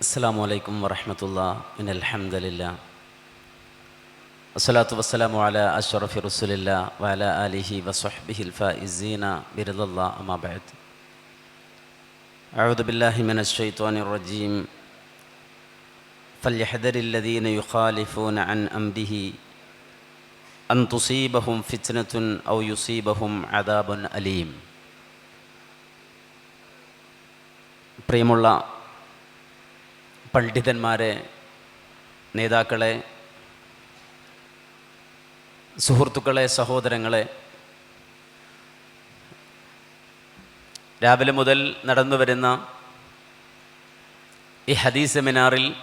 السلام عليكم ورحمة الله إن الحمد لله والصلاة والسلام على أشرف رسول الله وعلى آله وصحبه الفائزين برضا الله أما بعد أعوذ بالله من الشيطان الرجيم فليحذر الذين يخالفون عن أمره أن تصيبهم فتنة أو يصيبهم عذاب أليم പ്രിയമുള്ള പണ്ഡിതന്മാരെ നേതാക്കളെ സുഹൃത്തുക്കളെ സഹോദരങ്ങളെ രാവിലെ മുതൽ നടന്നു വരുന്ന ഈ ഹദീസ് സെമിനാറിൽ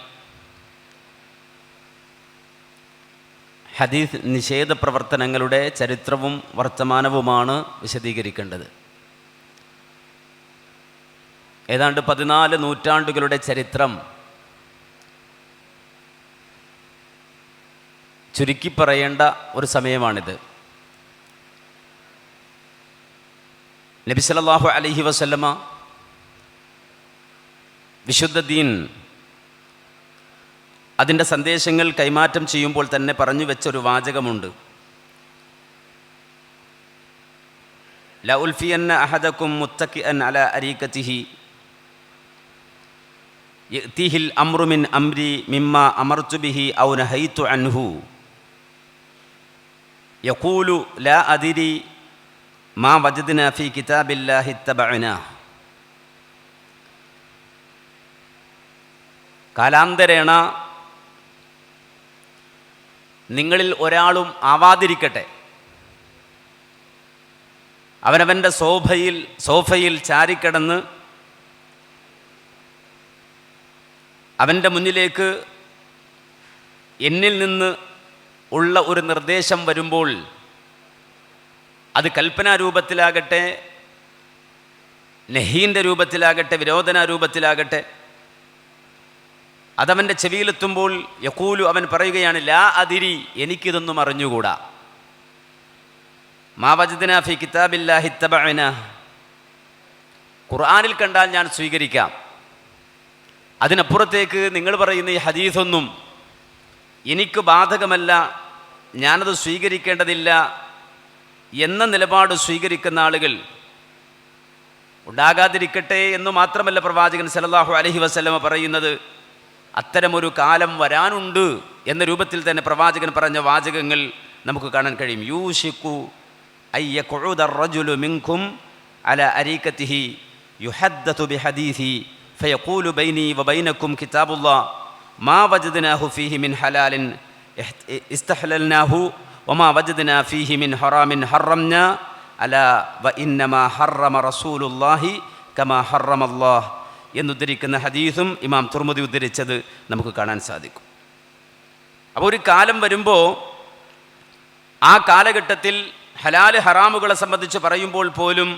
ഹദീസ് നിഷേധ പ്രവർത്തനങ്ങളുടെ ചരിത്രവും വർത്തമാനവുമാണ് വിശദീകരിക്കേണ്ടത്. ഏതാണ്ട് പതിനാല് നൂറ്റാണ്ടുകളുടെ ചരിത്രം ചുരുക്കി പറയേണ്ട ഒരു സമയമാണിത്. നബി സല്ലല്ലാഹു അലഹി വസല്ലമ വിശുദ്ധ ദീൻ അതിന്റെ സന്ദേശങ്ങൾ കൈമാറ്റം ചെയ്യുമ്പോൾ തന്നെ പറഞ്ഞു വെച്ചൊരു വാചകമുണ്ട്. ല ഉൽഫിയന്ന അഹദക്കും മുത്തക്കി അൻ അല അരീക്കത്തിഹി തീഹിൽ അമ്രുമിൻ മിൻ അംരി മിമ്മ അമർത്തുബിഹി ബിഹി ഔ നഹൈതു അൻഹു. യഖൂലു ലാ അതിരി മാ വജദിന ഫീ കിതാബില്ലാഹി ഇത്തബഅന. കാലാന്തരേണ നിങ്ങളിൽ ഒരാളും ആവാതിരിക്കട്ടെ. അവനവന്റെ സോഫയിൽ സോഫയിൽ ചാരിക്കിടന്ന് അവന്റെ മുന്നിലേക്ക് എന്നിൽ നിന്ന് ഉള്ള ഒരു നിർദ്ദേശം വരുമ്പോൾ അത് കൽപ്പനാ രൂപത്തിലാകട്ടെ നഹീന്റെ രൂപത്തിലാകട്ടെ വിരോധനാരൂപത്തിലാകട്ടെ അതവന്റെ ചെവിയിലെത്തുമ്പോൾ യക്കൂലു അവൻ പറയുകയാണ് ലാ അതിരി എനിക്കിതൊന്നും അറിഞ്ഞുകൂടാ. മാവജദിന ഫി കിതാബില്ലാഹി തബഅന ഖുർആനിൽ കണ്ടാൽ ഞാൻ സ്വീകരിക്കാം. അതിനപ്പുറത്തേക്ക് നിങ്ങൾ പറയുന്ന ഈ ഹദീസൊന്നും എനിക്ക് ബാധകമല്ല. ഞാനത് സ്വീകരിക്കേണ്ടതില്ല എന്ന നിലപാട് സ്വീകരിക്കുന്ന ആളുകൾ ഉണ്ടാകാതിരിക്കട്ടെ എന്ന് മാത്രമല്ല പ്രവാചകൻ സലല്ലാഹു അലഹി വസ്ലമ പറയുന്നത്. അത്തരമൊരു കാലം വരാനുണ്ട് എന്ന രൂപത്തിൽ തന്നെ പ്രവാചകൻ പറഞ്ഞ വാചകങ്ങൾ നമുക്ക് കാണാൻ കഴിയും. യൂഷിക്കു അയ്യ റജുലു മിങ്കും അല അരീക്കത്തിഹി യുഹദ്ദതു ബിഹദീഹി ഫയഖൂലു ബൈനി വബൈനക്കും കിതാബുല്ലാ മാ വജദ്നാഹു ഫീഹി മിൻ ഹലാലിൻ ഇസ്തഹലൽനാഹു വമാ വജദ്നാ ഫീഹി മിൻ ഹറാമിൻ ഹറംന അല വ ഇന്നമാ ഹറമ റസൂലുല്ലാഹി കമാ ഹറമല്ലാഹ് എന്നുദ്ധരിക്കുന്ന ഹദീസും ഇമാം തുർമുദി ഉദ്ധരിച്ചത് നമുക്ക് കാണാൻ സാധിക്കും. അപ്പോൾ ഒരു കാലം വരുമ്പോൾ ആ കാലഘട്ടത്തിൽ ഹലാൽ ഹറാമുകളെ സംബന്ധിച്ച് പറയുമ്പോൾ പോലും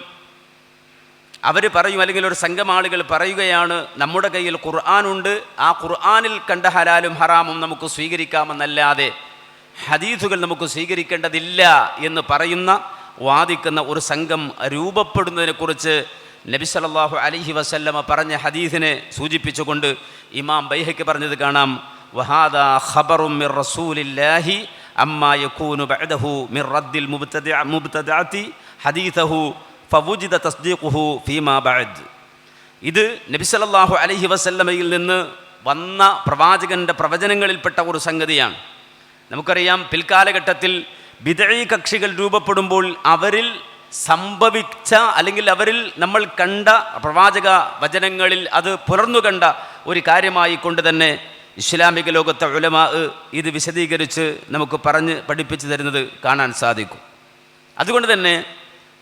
അവർ പറയും അല്ലെങ്കിൽ ഒരു സംഘം ആളുകൾ പറയുകയാണ് നമ്മുടെ കയ്യിൽ ഖുർആാനുണ്ട് ആ ഖുർആാനിൽ കണ്ട ഹലാലും ഹറാമും നമുക്ക് സ്വീകരിക്കാമെന്നല്ലാതെ ഹദീസുകൾ നമുക്ക് സ്വീകരിക്കേണ്ടതില്ല എന്ന് പറയുന്ന വാദിക്കുന്ന ഒരു സംഘം രൂപപ്പെടുന്നതിനെക്കുറിച്ച് നബി സല്ലല്ലാഹു അലൈഹി വസല്ലമ പറഞ്ഞ ഹദീസിനെ സൂചിപ്പിച്ചുകൊണ്ട് ഇമാം ബൈഹയ്ക്ക് പറഞ്ഞത് കാണാം വഹാദ ഖബറും മിർ റസൂലില്ലാഹി അമ്മാ യകൂനു ബഅദഹു മിർ റദ്ദിൽ മുബ്തദി മുബ്തദഅതി ഹദീസഹു ഫവുജിദ തസ്ദീഖുഹു ഫീമാ ബഅദ്. ഇത് നബി സല്ലല്ലാഹു അലൈഹി വസല്ലമയിൽ നിന്ന് വന്ന പ്രവാചകന്റെ പ്രവചനങ്ങളിൽപ്പെട്ട ഒരു സംഗതിയാണ്. നമുക്കറിയാം പിൽക്കാലഘട്ടത്തിൽ ബിതഴി കക്ഷികൾ രൂപപ്പെടുമ്പോൾ അവരിൽ സംഭവിച്ച അല്ലെങ്കിൽ അവരിൽ നമ്മൾ കണ്ട പ്രവാചക വചനങ്ങളിൽ അത് പുലർന്നു കണ്ട ഒരു കാര്യമായി കൊണ്ട് തന്നെ ഇസ്ലാമിക ലോകത്തെ ഉലമാ ഇത് വിശദീകരിച്ച് നമുക്ക് പറഞ്ഞ് പഠിപ്പിച്ചു തരുന്നത് കാണാൻ സാധിക്കും. അതുകൊണ്ട് തന്നെ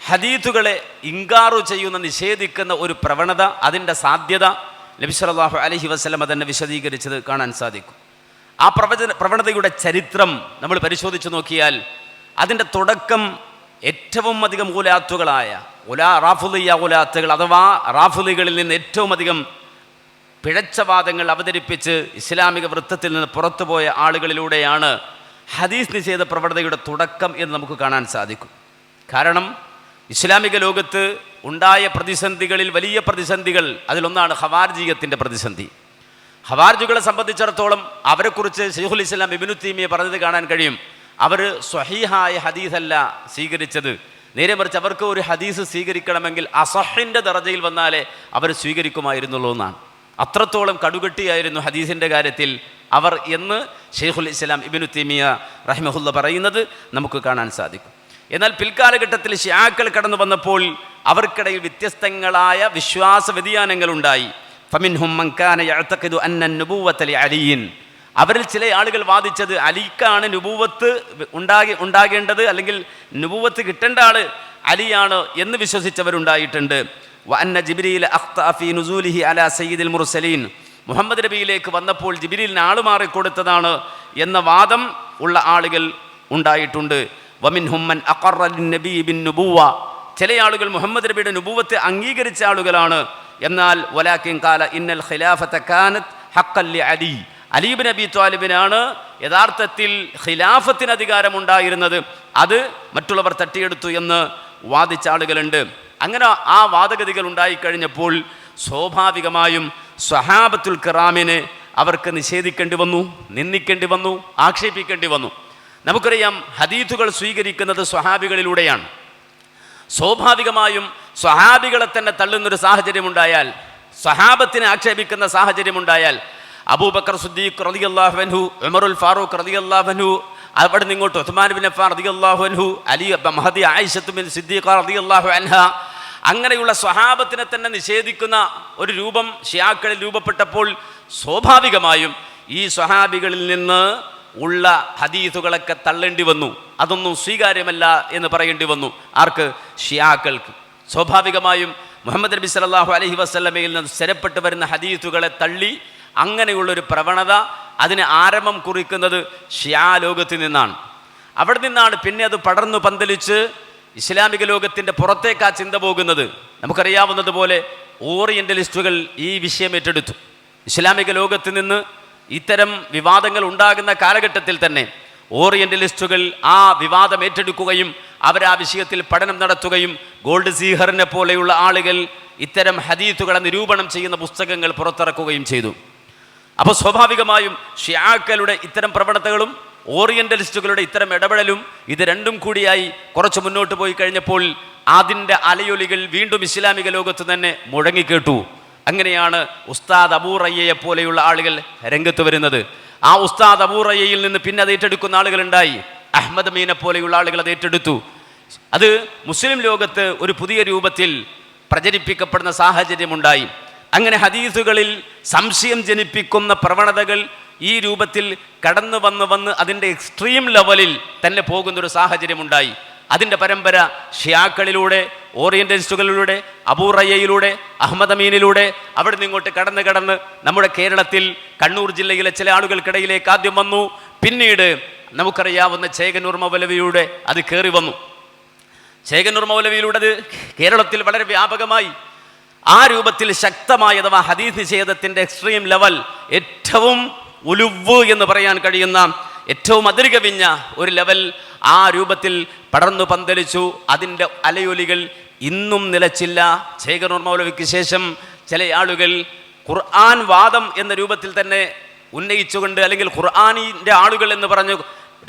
ഹദീത്തുകളെ ഇങ്കാറു ചെയ്യുന്ന നിഷേധിക്കുന്ന ഒരു പ്രവണത അതിന്റെ സാധ്യത നബി സല്ലല്ലാഹു അലൈഹി വസല്ലമ തന്നെ വിശദീകരിച്ചത് കാണാൻ സാധിക്കും. ആ പ്രവചന പ്രവണതയുടെ ചരിത്രം നമ്മൾ പരിശോധിച്ച് നോക്കിയാൽ അതിന്റെ തുടക്കം ഏറ്റവും അധികം ഉലാത്തുകളായ ഉലാ റാഫുലിയ ഉലാത്തുകൾ അഥവാ റാഫുലികളിൽ നിന്ന് ഏറ്റവും അധികം പിഴച്ചവാദങ്ങൾ അവതരിപ്പിച്ച് ഇസ്ലാമിക വൃത്തത്തിൽ നിന്ന് പുറത്തുപോയ ആളുകളിലൂടെയാണ് ഹദീസ് നിഷേധ പ്രവണതയുടെ തുടക്കം എന്ന് നമുക്ക് കാണാൻ സാധിക്കും. കാരണം ഇസ്ലാമിക ലോകത്ത് ഉണ്ടായ പ്രതിസന്ധികളിൽ വലിയ പ്രതിസന്ധികൾ അതിലൊന്നാണ് ഹവാർജീയത്തിന്റെ പ്രതിസന്ധി. ഹവാർജുകളെ സംബന്ധിച്ചിടത്തോളം അവരെക്കുറിച്ച് ഷെയ്ഖുൽ ഇസ്ലാം ഇബിനു തീമിയെ പറഞ്ഞത് കാണാൻ കഴിയും. അവർ സ്വഹീഹായ ഹദീസല്ല സ്വീകരിച്ചത്. നേരെ മറിച്ച് അവർക്ക് ഒരു ഹദീസ് സ്വീകരിക്കണമെങ്കിൽ അസഹിന്റെ ദറജയിൽ വന്നാലേ അവർ സ്വീകരിക്കുമായിരുന്നുള്ളൂ എന്നാണ്. അത്രത്തോളം കടുകട്ടിയായിരുന്നു ഹദീസിന്റെ കാര്യത്തിൽ അവർ എന്ന് ഷെയ്ഖുൽ ഇസ്ലാം ഇബിനു തീമിയ റഹ്മഹുല്ല പറയുന്നത് നമുക്ക് കാണാൻ സാധിക്കും. എന്നാൽ പിൽക്കാലഘട്ടത്തിൽ ഷിയാക്കൾ കടന്നു വന്നപ്പോൾ അവർക്കിടയിൽ വ്യത്യസ്തങ്ങളായ വിശ്വാസ അന്ന നുബുവത അവരിൽ ചില ആളുകൾ വാദിച്ചത് അലിക്കാണ് നുപൂവത്ത് ഉണ്ടാകി ഉണ്ടാകേണ്ടത് അല്ലെങ്കിൽ നുപൂവത്ത് കിട്ടേണ്ട ആൾ അലിയാണ് എന്ന് വിശ്വസിച്ചവരുണ്ടായിട്ടുണ്ട്. വഅന്ന ജിബ്രീൽ അഖ്തഅ ഫീ നുസൂലിഹി അലാ സയ്യിദുൽ മുർസലീൻ. മുഹമ്മദ് നബിയിലേക്ക് വന്നപ്പോൾ ജിബിരിലിന് ആൾ മാറിക്കൊടുത്തതാണ് എന്ന വാദം ഉള്ള ആളുകൾ ഉണ്ടായിട്ടുണ്ട്. വമിൻ ഹുമ്മൻ നബി ബിൻ നുബൂവ. ചില ആളുകൾ മുഹമ്മദ് നബിയുടെ നുബുവത്ത് അംഗീകരിച്ച ആളുകളാണ്. എന്നാൽ വലാക്കിൻ കാല ഇന്നൽ ഖിലാഫത്ത് കാനത്ത് ഹക്കല്ലി അലി. അലീബ് നബി ത്വാലിബിനാണ് യഥാർത്ഥത്തിൽ ഖിലാഫത്തിന് അധികാരമുണ്ടായിരുന്നത്. അത് മറ്റുള്ളവർ തട്ടിയെടുത്തു എന്ന് വാദിച്ച ആളുകളുണ്ട്. അങ്ങനെ ആ വാദഗതികൾ ഉണ്ടായിക്കഴിഞ്ഞപ്പോൾ സ്വാഭാവികമായും സ്വഹാബത്തുൽ കിറാമിനെ അവർക്ക് നിഷേധിക്കേണ്ടി വന്നു നിന്ദിക്കേണ്ടി വന്നു ആക്ഷേപിക്കേണ്ടി വന്നു. നമുക്കറിയാം ഹദീത്തുകൾ സ്വീകരിക്കുന്നത് സ്വഹാബികളിലൂടെയാണ്. സ്വാഭാവികമായും സ്വഹാബികളെ തന്നെ തള്ളുന്നൊരു സാഹചര്യമുണ്ടായാൽ സ്വഹാബത്തിനെ ആക്ഷേപിക്കുന്ന സാഹചര്യമുണ്ടായാൽ അബൂബക്കർ സുദ്ദീഖ് റതി റളിയല്ലാഹു ഉമറുൽ ഫാറൂഖ് റതി റളിയല്ലാഹു അവിടെ നിന്ന് ഇങ്ങോട്ട് ഉസ്മാൻ ബിൻ അഫാൻ റളിയല്ലാഹു അൻഹു അലി മഹദി ആയിഷത്ത് ബിൻ സിദ്ദീഖ് റതി അള്ളാഹു അൻഹ അങ്ങനെയുള്ള സ്വഹാബത്തിനെ തന്നെ നിഷേധിക്കുന്ന ഒരു രൂപം ഷിയാക്കളിൽ രൂപപ്പെട്ടപ്പോൾ സ്വാഭാവികമായും ഈ സ്വഹാബികളിൽ നിന്ന് ഉള്ള ഹദീസുകളൊക്കെ തള്ളേണ്ടി വന്നു. അതൊന്നും സ്വീകാര്യമല്ല എന്ന് പറയേണ്ടി വന്നു. ആർക്ക്? ഷിയാക്കൾക്ക്. സ്വാഭാവികമായും മുഹമ്മദ് നബി സല്ലല്ലാഹു അലഹി വസ്ലമയിൽ നിന്ന് സ്ഥിരപ്പെട്ട് വരുന്ന ഹദീസുകളെ തള്ളി അങ്ങനെയുള്ളൊരു പ്രവണത അതിന് ആരംഭം കുറിക്കുന്നത് ഷിയാ ലോകത്തിൽ നിന്നാണ്. അവിടെ നിന്നാണ് പിന്നെ അത് പടർന്നു പന്തലിച്ച് ഇസ്ലാമിക ലോകത്തിന്റെ പുറത്തേക്ക് ആ ചിന്ത പോകുന്നത്. നമുക്കറിയാവുന്നതുപോലെ ഓറിയന്റലിസ്റ്റുകൾ ഈ വിഷയം ഏറ്റെടുത്തു. ഇസ്ലാമിക ലോകത്ത് നിന്ന് ഇത്തരം വിവാദങ്ങൾ ഉണ്ടാകുന്ന കാലഘട്ടത്തിൽ തന്നെ ഓറിയന്റലിസ്റ്റുകൾ ആ വിവാദം ഏറ്റെടുക്കുകയും അവർ ആ വിഷയത്തിൽ പഠനം നടത്തുകയും ഗോൾഡ് സീഹറിനെ പോലെയുള്ള ആളുകൾ ഇത്തരം ഹദീത്തുകളെ നിരൂപണം ചെയ്യുന്ന പുസ്തകങ്ങൾ പുറത്തിറക്കുകയും ചെയ്തു. അപ്പോൾ സ്വാഭാവികമായും ഷിയാക്കളുടെ ഇത്തരം പ്രവണതകളും ഓറിയന്റലിസ്റ്റുകളുടെ ഇത്തരം ഇടപെടലും ഇത് രണ്ടും കൂടിയായി കുറച്ച് മുന്നോട്ട് പോയി കഴിഞ്ഞപ്പോൾ അതിന്റെ അലയൊലികൾ വീണ്ടും ഇസ്ലാമിക ലോകത്ത് തന്നെ മുഴങ്ങിക്കേട്ടു. അങ്ങനെയാണ് ഉസ്താദ് അബൂറയ്യയെ പോലെയുള്ള ആളുകൾ രംഗത്ത് വരുന്നത്. ആ ഉസ്താദ് അബൂറയ്യയിൽ നിന്ന് പിന്നെ അത് ഏറ്റെടുക്കുന്ന ആളുകളുണ്ടായി അഹമ്മദ് മീനെ പോലെയുള്ള ആളുകൾ അത് ഏറ്റെടുത്തു. അത് മുസ്ലിം ലോകത്ത് ഒരു പുതിയ രൂപത്തിൽ പ്രചരിപ്പിക്കപ്പെടുന്ന സാഹചര്യമുണ്ടായി. അങ്ങനെ ഹദീസുകളിൽ സംശയം ജനിപ്പിക്കുന്ന പ്രവണതകൾ ഈ രൂപത്തിൽ കടന്നു വന്ന് വന്ന് അതിന്റെ എക്സ്ട്രീം ലെവലിൽ തന്നെ പോകുന്നൊരു സാഹചര്യമുണ്ടായി. അതിന്റെ പരമ്പര ഷിയാക്കളിലൂടെ ഓറിയന്റലിസ്റ്റുകളിലൂടെ അബൂറയ്യയിലൂടെ അഹമ്മദ് അമീനിലൂടെ അവിടെ നിന്നിങ്ങോട്ട് കടന്ന് കടന്ന് നമ്മുടെ കേരളത്തിൽ കണ്ണൂർ ജില്ലയിലെ ചില ആളുകൾക്കിടയിലേക്ക് ആദ്യം വന്നു. പിന്നീട് നമുക്കറിയാവുന്ന ചേകനൂർ മൗലവിയുടെ അത് കയറി വന്നു. ചേകനൂർ മൗലവിയിലൂടെ അത് കേരളത്തിൽ വളരെ വ്യാപകമായി ആ രൂപത്തിൽ ശക്തമായ അഥവാ ഹദീസ് നിഷേധത്തിന്റെ എക്സ്ട്രീം ലെവൽ ഏറ്റവും ഉലുവ് എന്ന് പറയാൻ കഴിയുന്ന ഏറ്റവും അതിരുകവിഞ്ഞ ഒരു ലെവൽ ആ രൂപത്തിൽ പടർന്നു പന്തലിച്ചു. അതിന്റെ അലയൊലികൾ ഇന്നും നിലച്ചില്ല. ശേഖർ മൗലവിക്ക് ശേഷം ചില ആളുകൾ ഖുർആൻ വാദം എന്ന രൂപത്തിൽ തന്നെ ഉന്നയിച്ചുകൊണ്ട് അല്ലെങ്കിൽ ഖുർആാനിന്റെ ആളുകൾ എന്ന് പറഞ്ഞു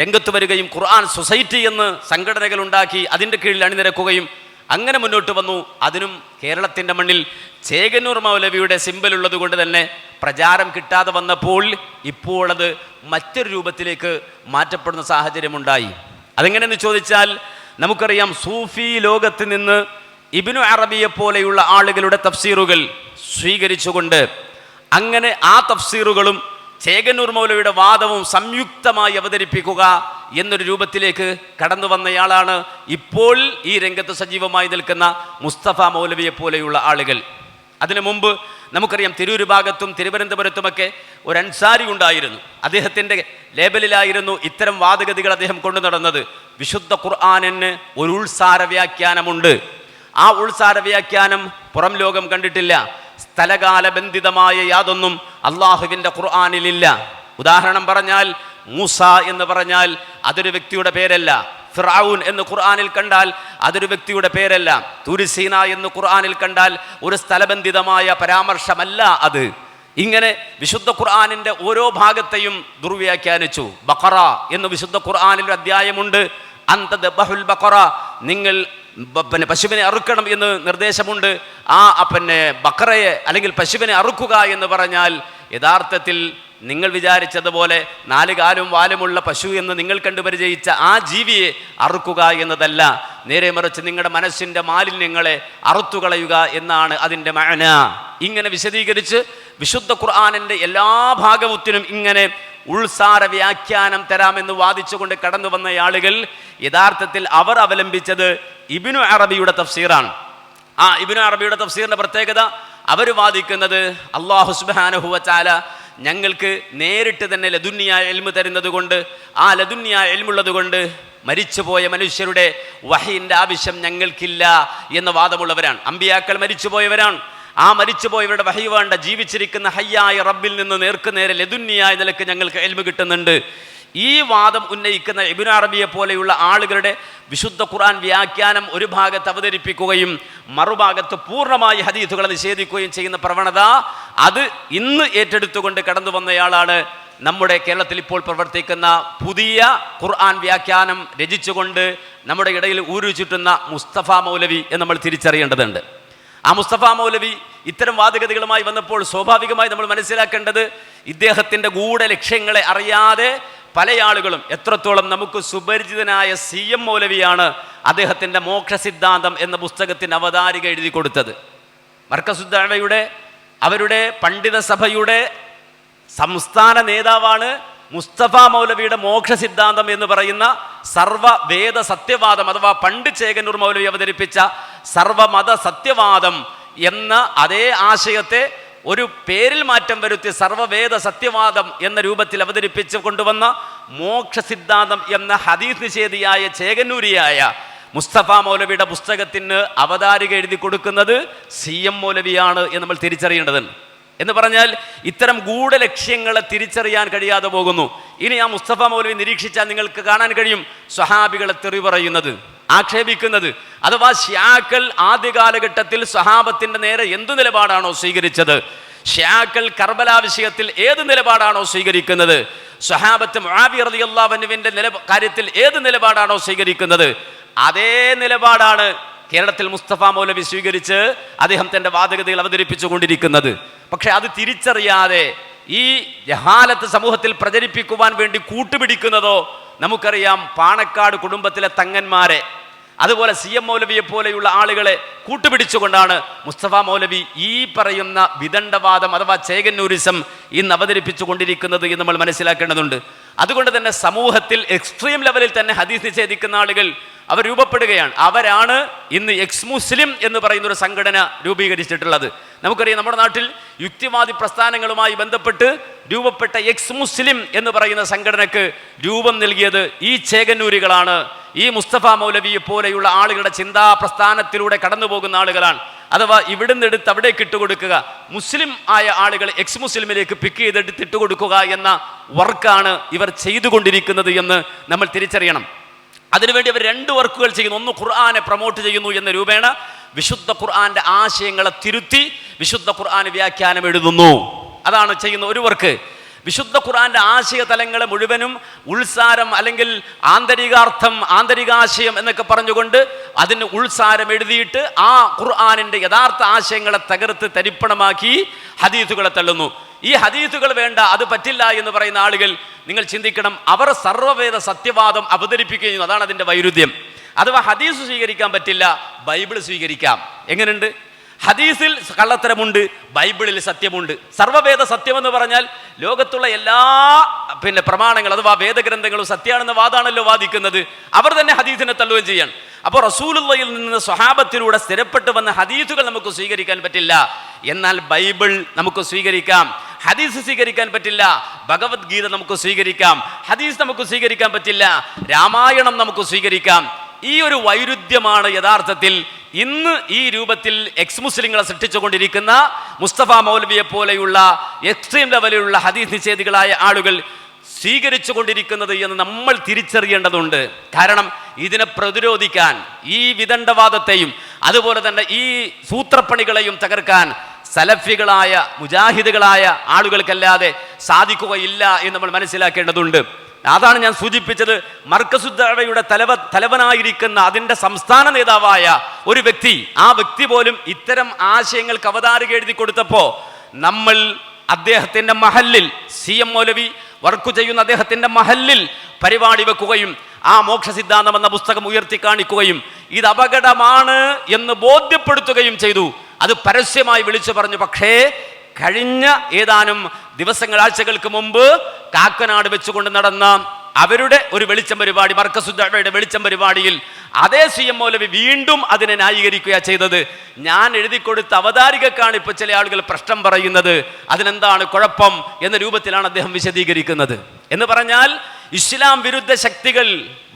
രംഗത്ത് വരികയും ഖുർആൻ സൊസൈറ്റി എന്ന് സംഘടനകൾ ഉണ്ടാക്കി അതിന്റെ കീഴിൽ അണിനിരക്കുകയും അങ്ങനെ മുന്നോട്ട് വന്നു. അതിനും കേരളത്തിന്റെ മണ്ണിൽ ചേകന്നൂർ മൗലവിയുടെ സിമ്പൽ ഉള്ളതുകൊണ്ട് തന്നെ പ്രചാരം കിട്ടാതെ വന്നപ്പോൾ ഇപ്പോൾ അത് മറ്റൊരു രൂപത്തിലേക്ക് മാറ്റപ്പെടുന്ന സാഹചര്യമുണ്ടായി. അതെങ്ങനെയെന്ന് ചോദിച്ചാൽ നമുക്കറിയാം സൂഫി ലോകത്ത് നിന്ന് ഇബിനു അറബിയെ പോലെയുള്ള ആളുകളുടെ തഫ്സീറുകൾ സ്വീകരിച്ചുകൊണ്ട് അങ്ങനെ ആ തഫ്സീറുകളും ചേകന്നൂർ മൗലവിയുടെ വാദവും സംയുക്തമായി അവതരിപ്പിക്കുക എന്നൊരു രൂപത്തിലേക്ക് കടന്നു വന്നയാളാണ് ഇപ്പോൾ ഈ രംഗത്ത് സജീവമായി നിൽക്കുന്ന മുസ്തഫ മൗലവിയെ പോലെയുള്ള ആളുകൾ. അതിനു മുമ്പ് നമുക്കറിയാം തിരൂർ ഭാഗത്തും തിരുവനന്തപുരത്തുമൊക്കെ ഒരു അൻസാരി ഉണ്ടായിരുന്നു. അദ്ദേഹത്തിന്റെ ലേബലിലായിരുന്നു ഇത്തരം വാദഗതികൾ അദ്ദേഹം കൊണ്ടു നടന്നത്. വിശുദ്ധ ഖുർആാനിന് ഒരു ഉൾസാര വ്യാഖ്യാനമുണ്ട്. ആ ഉൾസാര വ്യാഖ്യാനം പുറം ലോകം കണ്ടിട്ടില്ല. സ്ഥലകാല ബന്ധിതമായ യാതൊന്നും അള്ളാഹുവിന്റെ ഖുർആാനിലില്ല. ഉദാഹരണം പറഞ്ഞാൽ മൂസ എന്ന് പറഞ്ഞാൽ അതൊരു വ്യക്തിയുടെ പേരല്ല. ഫിറാവുൻ എന്ന് ഖുർആാനിൽ കണ്ടാൽ അതൊരു വ്യക്തിയുടെ പേരല്ല. തുരിസീന എന്ന് ഖുർആാനിൽ കണ്ടാൽ ഒരു സ്ഥലബന്ധിതമായ പരാമർശമല്ല അത്. ഇങ്ങനെ വിശുദ്ധ ഖുർആാനിന്റെ ഓരോ ഭാഗത്തെയും ദുർവ്യാഖ്യാനിച്ചു. ബക്കറ എന്ന് വിശുദ്ധ ഖുർആാനിൽ ഒരു അധ്യായമുണ്ട്. അന്തദ് ബഹുൽ ബഖറ. നിങ്ങൾ പിന്നെ പശുവിനെ അറുക്കണം എന്ന് നിർദ്ദേശമുണ്ട്. ആ പിന്നെ ബക്കറയെ അല്ലെങ്കിൽ പശുവിനെ അറുക്കുക എന്ന് പറഞ്ഞാൽ യഥാർത്ഥത്തിൽ നിങ്ങൾ വിചാരിച്ചതുപോലെ നാല് കാലും വാലുമുള്ള പശു എന്ന് നിങ്ങൾ കണ്ടു പരിചയിച്ച ആ ജീവിയെ അറുക്കുക എന്നതല്ല. നേരെ മറിച്ച് നിങ്ങളുടെ മനസ്സിന്റെ മാലിന്യങ്ങളെ അറുത്തുകളയുക എന്നാണ് അതിന്റെ മഴന ഇങ്ങനെ വിശദീകരിച്ച് വിശുദ്ധ ഖുർആാനിന്റെ എല്ലാ ഭാഗവത്തിനും ഇങ്ങനെ ഉൾസാര വ്യാഖ്യാനം തരാമെന്ന് വാദിച്ചുകൊണ്ട് കടന്നു വന്ന ആളുകൾ യഥാർത്ഥത്തിൽ അവർ അവലംബിച്ചത് ഇബിനു അറബിയുടെ തഫ്സീറാണ്. ആ ഇബിനു അറബിയുടെ തഫ്സീറിന്റെ പ്രത്യേകത അവർ വാദിക്കുന്നത് അള്ളാഹു സുബാനഹുവ ചാല ഞങ്ങൾക്ക് നേരിട്ട് തന്നെ ലതുന്യ എൽമ് തരുന്നത് കൊണ്ട് ആ ലതുന്യ എൽമുള്ളത് കൊണ്ട് മരിച്ചുപോയ മനുഷ്യരുടെ വഹീന്റെ ആവശ്യം ഞങ്ങൾക്കില്ല എന്ന വാദമുള്ളവരാണ്. അമ്പിയാക്കൾ മരിച്ചുപോയവരാണ്. ആ മരിച്ചുപോയവരുടെ വഹി വേണ്ട ജീവിച്ചിരിക്കുന്ന ഹയ്യായ റബ്ബിൽ നിന്ന് നേർക്ക് നേരെ നിലയ്ക്ക് ഞങ്ങൾക്ക് എൽമ കിട്ടുന്നുണ്ട്. ഈ വാദം ഉന്നയിക്കുന്ന ഇബിൻ അറബിയെ പോലെയുള്ള ആളുകളുടെ വിശുദ്ധ ഖുർആൻ വ്യാഖ്യാനം ഒരു ഭാഗത്ത് അവതരിപ്പിക്കുകയും മറുഭാഗത്ത് പൂർണമായി ഹദീസുകളെ നിഷേധിക്കുകയും ചെയ്യുന്ന പ്രവണത അത് ഇന്ന് ഏറ്റെടുത്തുകൊണ്ട് കടന്നു വന്നയാളാണ് നമ്മുടെ കേരളത്തിൽ ഇപ്പോൾ പ്രവർത്തിക്കുന്ന പുതിയ ഖുർആൻ വ്യാഖ്യാനം രചിച്ചുകൊണ്ട് നമ്മുടെ ഇടയിൽ ഊരു ചുറ്റുന്ന മുസ്തഫ മൗലവി എന്ന് നമ്മൾ തിരിച്ചറിയേണ്ടതുണ്ട്. ആ മുസ്തഫ മൗലവി ഇത്തരം വാദഗതികളുമായി വന്നപ്പോൾ സ്വാഭാവികമായി നമ്മൾ മനസ്സിലാക്കേണ്ടത് ഇദ്ദേഹത്തിന്റെ ഗൂഢ ലക്ഷ്യങ്ങളെ അറിയാതെ പല ആളുകളും എത്രത്തോളം നമുക്ക് സുപരിചിതനായ സി എം മൗലവിയാണ് അദ്ദേഹത്തിന്റെ മോക്ഷ സിദ്ധാന്തം എന്ന പുസ്തകത്തിന് അവതാരിക എഴുതി കൊടുത്തത്. മർക്കസുദ്ദാവയുടെ അവരുടെ പണ്ഡിത സഭയുടെ സംസ്ഥാന നേതാവാണ് മുസ്തഫ മൗലവിയുടെ മോക്ഷ സിദ്ധാന്തം എന്ന് പറയുന്ന സർവ വേദ സത്യവാദം അഥവാ പണ്ട് ചേകന്നൂർ മൗലവി അവതരിപ്പിച്ച സർവമത സത്യവാദം എന്ന അതേ ആശയത്തെ ഒരു പേരിൽ മാറ്റം വരുത്തി സർവവേദ സത്യവാദം എന്ന രൂപത്തിൽ അവതരിപ്പിച്ച് കൊണ്ടുവന്ന മോക്ഷ സിദ്ധാന്തം എന്ന ഹദീസ് നിഷേധിയായ ചേകന്നൂരിയായ മുസ്തഫ മൗലവിയുടെ പുസ്തകത്തിന് അവതാരിക എഴുതി കൊടുക്കുന്നത് സി എം മൗലവിയാണ് എന്ന് നമ്മൾ തിരിച്ചറിയേണ്ടതുണ്ട് എന്ന് പറഞ്ഞാൽ ഇത്തരം ഗൂഢലക്ഷ്യങ്ങളെ തിരിച്ചറിയാൻ കഴിയാതെ പോകുന്നു. ഇനി ആ മുസ്തഫ മൗലവി നിരീക്ഷിച്ചാൽ നിങ്ങൾക്ക് കാണാൻ കഴിയും സ്വഹാബികളെ തെറി പറയുന്നത്. ആക്ഷേപിക്കുന്നത്. അഥവാ ഷ്യാക്കൾ ആദ്യ കാലഘട്ടത്തിൽ സഹാബത്തിന്റെ നേരെ എന്തു നിലപാടാണോ സ്വീകരിച്ചത്? ഷ്യാക്കൾ കർബല വിഷയത്തിൽ ഏത് നിലപാടാണോ സ്വീകരിക്കുന്നത്? സ്വഹാബത്ത് മുആവിയറിയാവിന്റെ നില കാര്യത്തിൽ ഏത് നിലപാടാണോ സ്വീകരിക്കുന്നത്? അതേ നിലപാടാണ് കേരളത്തിൽ മുസ്തഫ മൗലവി സ്വീകരിച്ച് അദ്ദേഹം തന്റെ വാദഗതികൾ അവതരിപ്പിച്ചു കൊണ്ടിരിക്കുന്നത്. പക്ഷെ അത് തിരിച്ചറിയാതെ ഈ ജഹാലത്ത് സമൂഹത്തിൽ പ്രചരിപ്പിക്കുവാൻ വേണ്ടി കൂട്ടുപിടിക്കുന്നതോ നമുക്കറിയാം പാണക്കാട് കുടുംബത്തിലെ തങ്ങന്മാരെ അതുപോലെ സി എം മൗലവിയെ പോലെയുള്ള ആളുകളെ കൂട്ടുപിടിച്ചുകൊണ്ടാണ് മുസ്തഫ മൗലവി ഈ പറയുന്ന വിദണ്ഡവാദം അഥവാ ചേകന്നൂരിസം ഇന്ന് അവതരിപ്പിച്ചു കൊണ്ടിരിക്കുന്നത് എന്ന് നമ്മൾ മനസ്സിലാക്കേണ്ടതുണ്ട്. അതുകൊണ്ട് തന്നെ സമൂഹത്തിൽ എക്സ്ട്രീം ലെവലിൽ തന്നെ ഹദീസ് നിഷേധിക്കുന്ന ആളുകൾ അവർ രൂപപ്പെടുകയാണ്. അവരാണ് ഇന്ന് എക്സ് മുസ്ലിം എന്ന് പറയുന്ന ഒരു സംഘടന രൂപീകരിച്ചിട്ടുള്ളത്. നമുക്കറിയാം നമ്മുടെ നാട്ടിൽ യുക്തിവാദി പ്രസ്ഥാനങ്ങളുമായി ബന്ധപ്പെട്ട് രൂപപ്പെട്ട എക്സ് മുസ്ലിം എന്ന് പറയുന്ന സംഘടനക്ക് രൂപം നൽകിയത് ഈ ചേകന്നൂരികളാണ്. ഈ മുസ്തഫ മൗലവിയെ പോലെയുള്ള ആളുകളുടെ ചിന്താ പ്രസ്ഥാനത്തിലൂടെ കടന്നു പോകുന്ന ആളുകളാണ്. അഥവാ ഇവിടുന്ന് എടുത്ത് അവിടേക്ക് ഇട്ടുകൊടുക്കുക മുസ്ലിം ആയ ആളുകൾ എക്സ് മുസ്ലിമിലേക്ക് പിക്ക് ചെയ്തെടുത്ത് ഇട്ടുകൊടുക്കുക എന്ന വർക്കാണ് ഇവർ ചെയ്തുകൊണ്ടിരിക്കുന്നത് എന്ന് നമ്മൾ തിരിച്ചറിയണം. അതിനുവേണ്ടി അവർ രണ്ട് വർക്കുകൾ ചെയ്യുന്നു. ഒന്ന് ഖുർആാനെ പ്രൊമോട്ട് ചെയ്യുന്നു എന്ന രൂപേണ വിശുദ്ധ ഖുർആാന്റെ ആശയങ്ങളെ തിരുത്തി വിശുദ്ധ ഖുർആൻ വ്യാഖ്യാനം എഴുതുന്നു. അതാണ് ചെയ്യുന്ന ഒരു വർക്ക്. വിശുദ്ധ ഖുർആന്റെ ആശയ തലങ്ങളെ മുഴുവനും ഉൾസാരം അല്ലെങ്കിൽ ആന്തരികാർത്ഥം ആന്തരികാശയം എന്നൊക്കെ പറഞ്ഞുകൊണ്ട് അതിന് ഉൾസാരം എഴുതിയിട്ട് ആ ഖുർആാനിന്റെ യഥാർത്ഥ ആശയങ്ങളെ തകർത്ത് തരിപ്പണമാക്കി ഹദീസുകളെ തള്ളുന്നു. ഈ ഹദീസുകൾ വേണ്ട അത് പറ്റില്ല എന്ന് പറയുന്ന ആളുകൾ നിങ്ങൾ ചിന്തിക്കണം അവർ സർവവേദ സത്യവാദം അവതരിപ്പിക്കുകയും അതാണ് അതിന്റെ വൈരുദ്ധ്യം. അഥവാ ഹദീസ് സ്വീകരിക്കാൻ പറ്റില്ല ബൈബിൾ സ്വീകരിക്കാം. എങ്ങനെയുണ്ട് ഹദീസിൽ കള്ളത്തരമുണ്ട് ബൈബിളിൽ സത്യമുണ്ട്. സർവവേദ സത്യമെന്ന് പറഞ്ഞാൽ ലോകത്തുള്ള എല്ലാ പിന്നെ പ്രമാണങ്ങൾ അഥവാ വേദഗ്രന്ഥങ്ങളും സത്യമാണെന്ന വാദാണല്ലോ വാദിക്കുന്നത്. അവർ തന്നെ ഹദീസിനെ തള്ളുകയും ചെയ്യാണ്. അപ്പോൾ റസൂലുള്ളയിൽ നിന്ന് സ്വഹാബത്തിലൂടെ സ്ഥിരപ്പെട്ട് വന്ന ഹദീസുകൾ നമുക്ക് സ്വീകരിക്കാൻ പറ്റില്ല. എന്നാൽ ബൈബിൾ നമുക്ക് സ്വീകരിക്കാം. ഹദീസ് സ്വീകരിക്കാൻ പറ്റില്ല. ഭഗവത്ഗീത നമുക്ക് സ്വീകരിക്കാം. ഹദീസ് നമുക്ക് സ്വീകരിക്കാൻ പറ്റില്ല. രാമായണം നമുക്ക് സ്വീകരിക്കാം. ഈ ഒരു വൈരുദ്ധ്യമാണ് യഥാർത്ഥത്തിൽ ഇന്ന് ഈ രൂപത്തിൽ എക്സ് മുസ്ലിങ്ങളെ സൃഷ്ടിച്ചുകൊണ്ടിരിക്കുന്ന മുസ്തഫ മൗലവിയെ പോലെയുള്ള എക്സ്ട്രീം ലെവലിലുള്ള ഹദീസ് നിഷേധികളായ ആളുകൾ സ്വീകരിച്ചു കൊണ്ടിരിക്കുന്നത് എന്ന് നമ്മൾ തിരിച്ചറിയേണ്ടതുണ്ട്. കാരണം ഇതിനെ പ്രതിരോധിക്കാൻ ഈ വിദണ്ഡവാദത്തെയും അതുപോലെ തന്നെ ഈ സൂത്രപ്പണികളെയും തകർക്കാൻ സലഫികളായ മുജാഹിദുകളായ ആളുകൾക്കല്ലാതെ സാധിക്കുകയില്ല എന്ന് നമ്മൾ മനസ്സിലാക്കേണ്ടതുണ്ട്. അതാണ് ഞാൻ സൂചിപ്പിച്ചത്. മർക്കസുദ്ധയുടെ തലവ തലവനായിരിക്കുന്ന അതിന്റെ സംസ്ഥാന നേതാവായ ഒരു വ്യക്തി ആ വ്യക്തി പോലും ഇത്തരം ആശയങ്ങൾക്ക് അവതാരക എഴുതി കൊടുത്തപ്പോൾ നമ്മൾ അദ്ദേഹത്തിന്റെ മഹല്ലിൽ സി എം മൗലവി വർക്ക് ചെയ്യുന്ന അദ്ദേഹത്തിന്റെ മഹല്ലിൽ പരിപാടി വെക്കുകയും ആ മോക്ഷ സിദ്ധാന്തം എന്ന പുസ്തകം ഉയർത്തി കാണിക്കുകയും ഇത് അപകടമാണ് എന്ന് ബോധ്യപ്പെടുത്തുകയും ചെയ്തു. അത് പരസ്യമായി വിളിച്ചു പറഞ്ഞു പക്ഷേ കഴിഞ്ഞ ഏതാനും ദിവസങ്ങൾ ആഴ്ചകൾക്ക് മുമ്പ് കാക്കനാട് വെച്ചുകൊണ്ട് നടന്ന അവരുടെ ഒരു വെളിച്ചം പരിപാടി മർക്കസുദ്ദയുടെ വെളിച്ചം പരിപാടിയിൽ അതേ സി എം മൗലവി വീണ്ടും അതിനെ ന്യായീകരിക്കുക ചെയ്തത്. ഞാൻ എഴുതി കൊടുത്ത അവതാരികക്കാണ് ഇപ്പൊ ചില ആളുകൾ പ്രശ്നം പറയുന്നത്. അതിനെന്താണ് കുഴപ്പം എന്ന രൂപത്തിലാണ് അദ്ദേഹം വിശദീകരിക്കുന്നത്. എന്ന് പറഞ്ഞാൽ ഇസ്ലാം വിരുദ്ധ ശക്തികൾ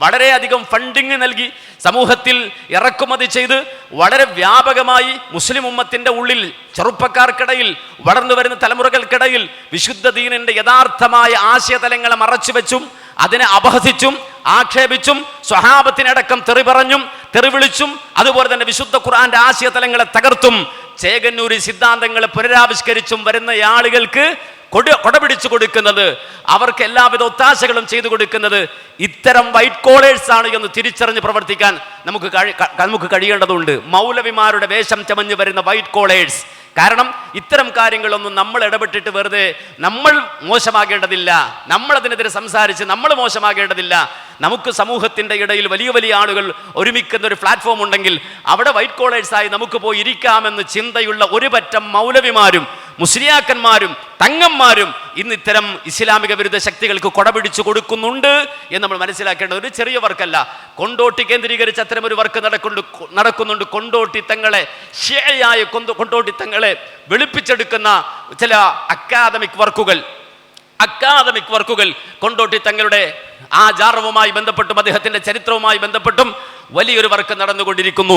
വളരെയധികം ഫണ്ടിങ് നൽകി സമൂഹത്തിൽ ഇറക്കുമതി ചെയ്ത് വളരെ വ്യാപകമായി മുസ്ലിം ഉമ്മത്തിന്റെ ഉള്ളിൽ ചെറുപ്പക്കാർക്കിടയിൽ വളർന്നു വരുന്ന തലമുറകൾക്കിടയിൽ വിശുദ്ധ ദീനിന്റെ യഥാർത്ഥമായ ആശയതലങ്ങളെ മറച്ചുവെച്ചും അതിനെ അപഹസിച്ചും ആക്ഷേപിച്ചും സ്വഹാബത്തിനടക്കം തെറി പറഞ്ഞും തെറിവിളിച്ചും അതുപോലെ തന്നെ വിശുദ്ധ ഖുർആന്റെ ആശയതലങ്ങളെ തകർത്തും ചേകന്നൂരി സിദ്ധാന്തങ്ങളെ പുനരാവിഷ്കരിച്ചും വരുന്ന ആളുകൾക്ക് കൊട കൊടപിടിച്ചു കൊടുക്കുന്നത് അവർക്ക് എല്ലാവിധ ഒത്താശകളും ചെയ്തു കൊടുക്കുന്നത് ഇത്തരം വൈറ്റ് കോളേഴ്സ് ആണ് എന്ന് തിരിച്ചറിഞ്ഞ് പ്രവർത്തിക്കാൻ നമുക്ക് നമുക്ക് കഴിയേണ്ടതുണ്ട്. മൗലവിമാരുടെ വേഷം ചമഞ്ഞു വരുന്ന വൈറ്റ് കോളേഴ്സ് കാരണം ഇത്തരം കാര്യങ്ങളൊന്നും നമ്മൾ ഇടപെട്ടിട്ട് വെറുതെ നമ്മൾ മോശമാകേണ്ടതില്ല. നമ്മൾ അതിനെതിരെ സംസാരിച്ച് നമ്മൾ മോശമാകേണ്ടതില്ല. നമുക്ക് സമൂഹത്തിന്റെ ഇടയിൽ വലിയ വലിയ ആളുകൾ ഒരുമിക്കുന്ന ഒരു പ്ലാറ്റ്ഫോം ഉണ്ടെങ്കിൽ അവിടെ വൈറ്റ് കോളേഴ്സായി നമുക്ക് പോയി ഇരിക്കാമെന്ന് ചിന്തയുള്ള ഒരു പറ്റം മൗലവിമാരും മുസ്ലിയാക്കന്മാരും തങ്ങന്മാരും ഇന്ന് ഇത്തരം ഇസ്ലാമിക വിരുദ്ധ ശക്തികൾക്ക് കൊടപിടിച്ചു കൊടുക്കുന്നുണ്ട് എന്ന് നമ്മൾ മനസ്സിലാക്കേണ്ട ഒരു ചെറിയ വർക്കല്ല. കൊണ്ടോട്ടി കേന്ദ്രീകരിച്ച് അത്തരം ഒരു വർക്ക് നടക്കുന്നുണ്ട് നടക്കുന്നുണ്ട്. കൊണ്ടോട്ടി തങ്ങളെ ഷേയായ കൊണ്ടോട്ടി തങ്ങളെ വെളുപ്പിച്ചെടുക്കുന്ന ചില അക്കാദമിക് വർക്കുകൾ അക്കാദമിക് വർക്കുകൾ കൊണ്ടോട്ടി തങ്ങളുടെ ആ ജാറവുമായി ബന്ധപ്പെട്ടും അദ്ദേഹത്തിന്റെ ചരിത്രവുമായി ബന്ധപ്പെട്ടും വലിയൊരു വർക്ക് നടന്നുകൊണ്ടിരിക്കുന്നു.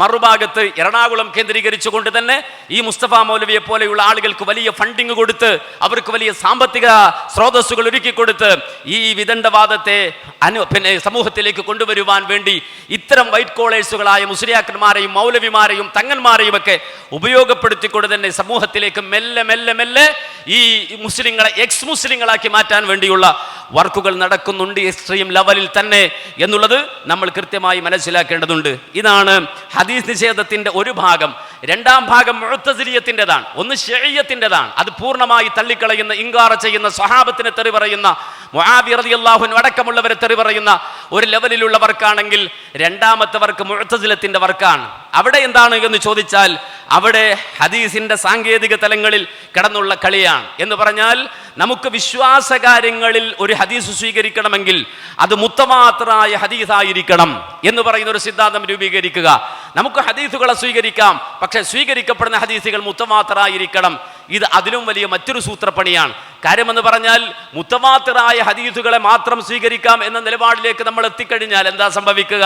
മറുഭാഗത്ത് എറണാകുളം കേന്ദ്രീകരിച്ചുകൊണ്ട് തന്നെ ഈ മുസ്തഫ മൗലവിയെ പോലെയുള്ള ആളുകൾക്ക് വലിയ ഫണ്ടിങ് കൊടുത്ത് അവർക്ക് വലിയ സാമ്പത്തിക സ്രോതസ്സുകൾ ഒരുക്കി കൊടുത്ത് ഈ വിദണ്ഡവാദത്തെ അനു പിന്നെ സമൂഹത്തിലേക്ക് കൊണ്ടുവരുവാൻ വേണ്ടി ഇത്തരം വൈറ്റ് കോളേഴ്സുകളായ മുസ്ലിയാക്കന്മാരെയും മൗലവിമാരെയും തങ്ങന്മാരെയും ഒക്കെ ഉപയോഗപ്പെടുത്തിക്കൊണ്ട് തന്നെ സമൂഹത്തിലേക്ക് മെല്ലെ മെല്ലെ മെല്ലെ ഈ മുസ്ലിങ്ങളെ എക്സ് മുസ്ലിങ്ങളാക്കി മാറ്റാൻ വേണ്ടിയുള്ള വർക്കുകൾ നടക്കുന്നുണ്ട് എക്സ്ട്രീം ലെവലിൽ തന്നെ എന്നുള്ളത് നമ്മൾ കൃത്യമായി മനസ്സിലാക്കേണ്ടതുണ്ട്. ഇതാണ് ഹദീസ് നിഷേധത്തിന്റെ ഒരു ഭാഗം. രണ്ടാം ഭാഗം മുഴുത്തസിലിയത്തിന്റെതാണ് ഒന്ന് ഷെയ്യത്തിന്റെതാണ് അത് പൂർണമായി തള്ളിക്കളയുന്ന ഇങ്കാറ ചെയ്യുന്ന സ്വഹാബത്തിന് തെറി പറയുന്ന മുആവിറതിയല്ലാഹുൻ അടക്കമുള്ളവരെ തെറി പറയുന്ന ഒരു ലെവലിലുള്ളവർക്കാണെങ്കിൽ രണ്ടാമത്തെ വർക്ക് മുഴുത്തസിലത്തിന്റെ വർക്കാണ്. അവിടെ എന്താണ് എന്ന് ചോദിച്ചാൽ അവിടെ ഹദീസിന്റെ സാങ്കേതിക തലങ്ങളിൽ കിടന്നുള്ള കളിയാണ്. എന്ന് പറഞ്ഞാൽ നമുക്ക് വിശ്വാസകാര്യങ്ങളിൽ ഒരു ഹദീസ് സ്വീകരിക്കണമെങ്കിൽ അത് മുത്തമാത്രായ ഹദീസായിരിക്കണം എന്ന് പറയുന്ന ഒരു സിദ്ധാന്തം രൂപീകരിക്കുക. നമുക്ക് ഹദീസുകളെ സ്വീകരിക്കാം. പക്ഷെ സ്വീകരിക്കപ്പെടുന്ന ഹദീസുകൾ മുത്തമാത്രായിരിക്കണം ഇത് അതിലും വലിയ മറ്റൊരു സൂത്രപ്പണിയാണ്. കാര്യമെന്ന് പറഞ്ഞാൽ മുത്തമാത്തറായ ഹദീസുകളെ മാത്രം സ്വീകരിക്കാം എന്ന നിലപാടിലേക്ക് നമ്മൾ എത്തിക്കഴിഞ്ഞാൽ എന്താ സംഭവിക്കുക?